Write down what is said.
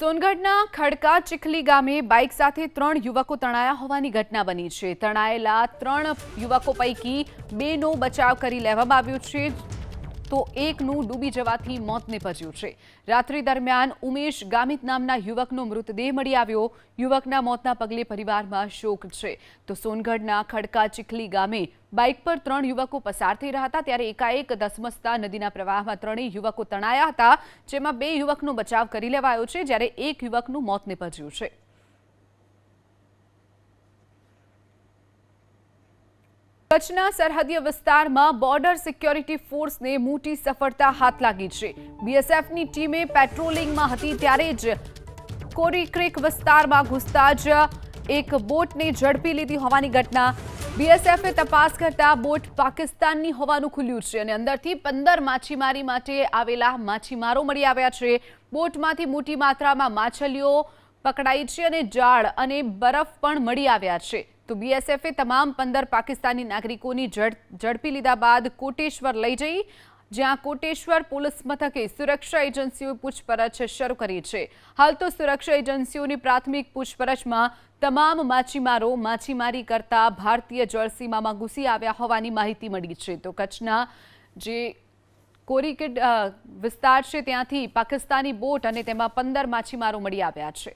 સોનગઢના ખડકા ચીખલી ગામે બાઇક સાથે ત્રણ યુવકો તણાયા હોવાની ઘટના બની છે. તણાયેલા ત્રણ યુવકો પૈકી બેનો બચાવ કરી લેવામાં આવ્યો છે. તો એકનું ડૂબી જવાથી મોત નિપજ્યું છે. રાત્રિ દરમિયાન ઉમેશ ગામિત નામના યુવકનો મૃતદેહ મળી આવ્યો. યુવકના મોતના પગલે પરિવારમાં શોક છે. તો સોનગઢના ખડકા ચીખલી ગામે બાઇક પર ત્રણ યુવકો પસાર થઈ રહ્યા હતા. ત્યારે એકાએક ધસમસતા નદીના પ્રવાહમાં ત્રણેય યુવકો તણાયા હતા, જેમાં બે યુવકનો બચાવ કરી લેવાયો છે, જ્યારે એક યુવકનું મોત નિપજ્યું છે. કચ્છના સરહદીય વિસ્તારમાં બોર્ડર સિક્યોરિટી ફોર્સને મોટી સફળતા હાથ લાગી છે. બીએસએફની ટીમે પેટ્રોલિંગમાં હતી ત્યારે જ કોરી વિસ્તારમાં ઘૂસતા જ એક બોટને ઝડપી લીધી હોવાની ઘટના. બીએસએફે તપાસ કરતા બોટ પાકિસ્તાનની હોવાનું ખુલ્યું છે અને અંદરથી પંદર માછીમારી માટે આવેલા માછીમારો મળી આવ્યા છે. બોટમાંથી મોટી માત્રામાં માછલીઓ પકડાઈ છે અને જાળ અને બરફ પણ મળી આવ્યા છે. તો બીએસએફે તમામ પંદર પાકિસ્તાની નાગરિકોની ઝડ ઝડપી લીધા બાદ કોટેશ્વર લઈ જઈ, જ્યાં કોટેશ્વર પોલીસ મથકે સુરક્ષા એજન્સીઓએ પૂછપરછ શરૂ કરી છે. હાલ તો સુરક્ષા એજન્સીઓની પ્રાથમિક પૂછપરછમાં તમામ માછીમારો માછીમારી કરતા ભારતીય જળસીમામાં ઘૂસી આવ્યા હોવાની માહિતી મળી છે. તો કચ્છના જે કોરીકેડ વિસ્તાર છે ત્યાંથી પાકિસ્તાની બોટ અને તેમાં પંદર માછીમારો મળી આવ્યા છે.